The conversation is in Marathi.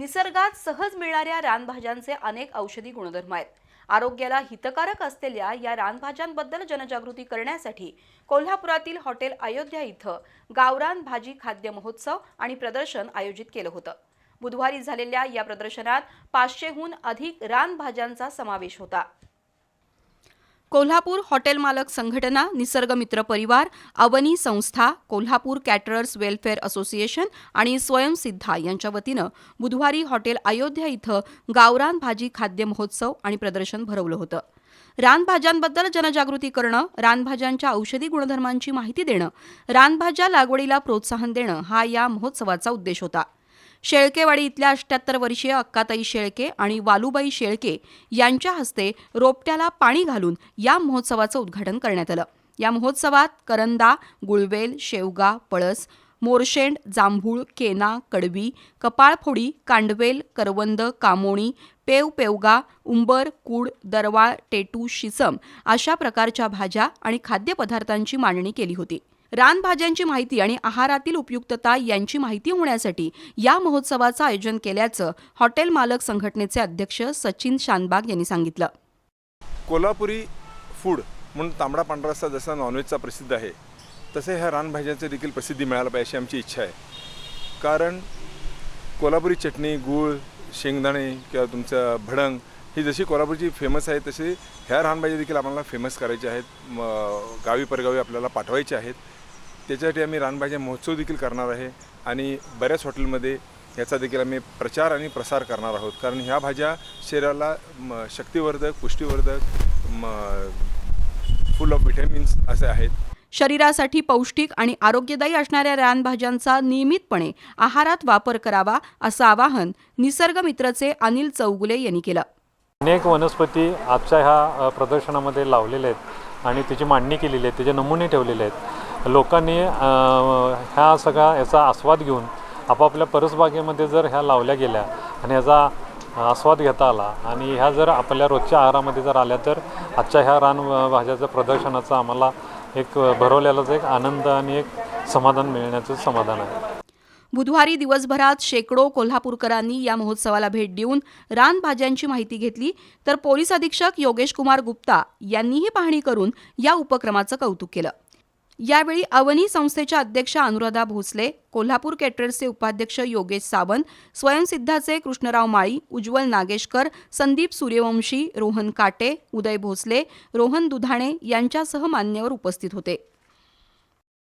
निसर्गात सहज मिळणाऱ्या रानभाज्यांचे अनेक औषधी गुणधर्म आहेत. आरोग्याला हितकारक असलेल्या या रानभाज्यांबद्दल जनजागृती करण्यासाठी कोल्हापुरातील हॉटेल अयोध्या इथं गावरान भाजी खाद्य महोत्सव आणि प्रदर्शन आयोजित केलं होतं. बुधवारी झालेल्या या प्रदर्शनात पाचशेहून अधिक रानभाज्यांचा समावेश होता. कोल्हापूर हॉटेल मालक संघटना निसर्गमित्र परिवार अवनी संस्था कोल्हापूर कॅटरर्स वेलफेअर असोसिएशन आणि स्वयंसिद्धा यांच्या वतीनं बुधवारी हॉटेल अयोध्या इथं गावरान भाजी खाद्य महोत्सव आणि प्रदर्शन भरवलं होतं. रानभाज्यांबद्दल जनजागृती करणं रानभाज्यांच्या औषधी गुणधर्मांची माहिती देणं रानभाज्या लागवडीला प्रोत्साहन देणं हा या महोत्सवाचा उद्देश होता. शेळकेवाडी इथल्या अष्ट्याहत्तर वर्षीय अक्काताई शेळके आणि वालुबाई शेळके यांच्या हस्ते रोपट्याला पाणी घालून या महोत्सवाचं उद्घाटन करण्यात आलं. या महोत्सवात करंदा गुळवेल शेवगा पळस मोरशेंड जांभूळ केना कडवी कपाळफोडी कांडवेल करवंद कामोणी पेव पेवगा उंबर कूड दरवाळ टेटू शिसम अशा प्रकारच्या भाज्या आणि खाद्यपदार्थांची मांडणी केली होती. रानभाज्यांची माहिती आणि आहारातील उपयुक्तता यांची माहिती होण्यासाठी या महोत्सवाचं आयोजन केल्याचं हॉटेल मालक संघटनेचे अध्यक्ष सचिन शानबाग यांनी सांगितलं. कोल्हापुरी फूड म्हणून तांबडा पांढरा रस्सा जसा नॉनव्हेजचा प्रसिद्ध आहे तसे ह्या रानभाज्यांचं देखील प्रसिद्धी मिळायला पाहिजे अशी आमची इच्छा आहे. कारण कोल्हापुरी चटणी गूळ शेंगदाणे किंवा तुमचं भडंग ही जशी कोल्हापूरची फेमस आहे तशी ह्या रानभाज्या देखील आम्हाला फेमस करायच्या आहेत. गावी परगावी आपल्याला पाठवायच्या आहेत. त्याच्यासाठी आम्ही रानभाज्या महोत्सव देखील करणार आहे आणि बऱ्याच हॉटेलमध्ये याचा देखील आम्ही प्रचार आणि प्रसार करणार आहोत. कारण ह्या भाज्या शरीराला म, शक्तिवर्धक पुष्टीवर्धक म, फुल ऑफ विटॅमिन्स असे आहेत. शरीरासाठी पौष्टिक आणि आरोग्यदायी असणाऱ्या रानभाज्यांचा नियमितपणे आहारात वापर करावा असं आवाहन निसर्गमित्रचे अनिल चौगुले यांनी केलं. अनेक वनस्पती आजच्या ह्या प्रदर्शनामध्ये लावलेल्या आहेत आणि त्याची मांडणी केलेली आहे त्याचे नमुने ठेवलेले आहेत. लोकांनी ह्या सगळा याचा आस्वाद घेऊन आपापल्या परसबागेमध्ये जर ह्या लावल्या गेल्या आणि याचा आस्वाद घेता आला आणि ह्या जर आपल्या रोजच्या आहारामध्ये जर आल्या तर आजच्या ह्या रान भाज्याचं प्रदर्शनाचा आम्हाला एक भरवलेलाच एक आनंद आणि एक समाधान मिळण्याचं समाधान आहे. बुधवारी दिवसभरात शेकडो कोल्हापूरकरांनी या महोत्सवाला भेट देऊन रानभाज्यांची माहिती घेतली. तर पोलीस अधीक्षक योगेश कुमार गुप्ता यांनीही पाहणी करून या उपक्रमाचं कौतुक केलं. यावेळी अवनी संस्थेच्या अध्यक्षा अनुराधा भोसले कोल्हापूर केटरर्सचे उपाध्यक्ष योगेश सावंत स्वयंसिद्धाचे कृष्णराव माळी उज्ज्वल नागेशकर संदीप सूर्यवंशी रोहन काटे उदय भोसले रोहन दुधाणे यांच्यासह मान्यवर उपस्थित होते.